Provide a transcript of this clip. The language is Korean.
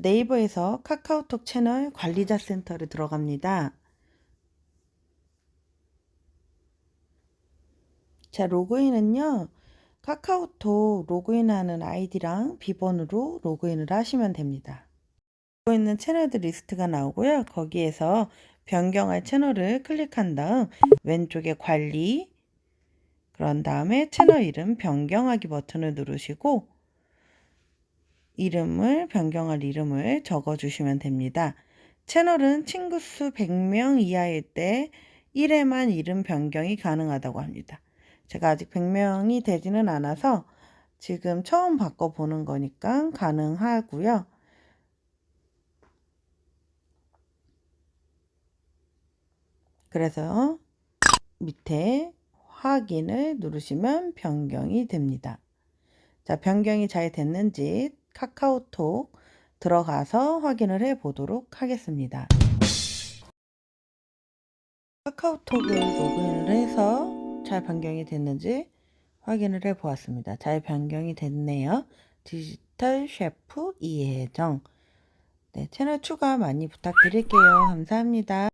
네이버에서 카카오톡 채널 관리자 센터를 들어갑니다. 자, 로그인은요. 카카오톡 로그인하는 아이디랑 비번으로 로그인을 하시면 됩니다. 보고 있는 채널들 리스트가 나오고요. 거기에서 변경할 채널을 클릭한 다음 왼쪽에 관리 그런 다음에 채널 이름 변경하기 버튼을 누르시고 이름을 변경할 이름을 적어 주시면 됩니다. 채널은 친구 수 100명 이하일 때 1회만 이름 변경이 가능하다고 합니다. 제가 아직 100명이 되지는 않아서 지금 처음 바꿔보는 거니까 가능하고요. 그래서 밑에 확인을 누르시면 변경이 됩니다. 자, 변경이 잘 됐는지 카카오톡 들어가서 확인을 해 보도록 하겠습니다. 카카오톡을 로그인을 해서 잘 변경이 됐는지 확인을 해 보았습니다. 잘 변경이 됐네요. 디지털 셰프 이혜정. 네, 채널 추가 많이 부탁드릴게요. 감사합니다.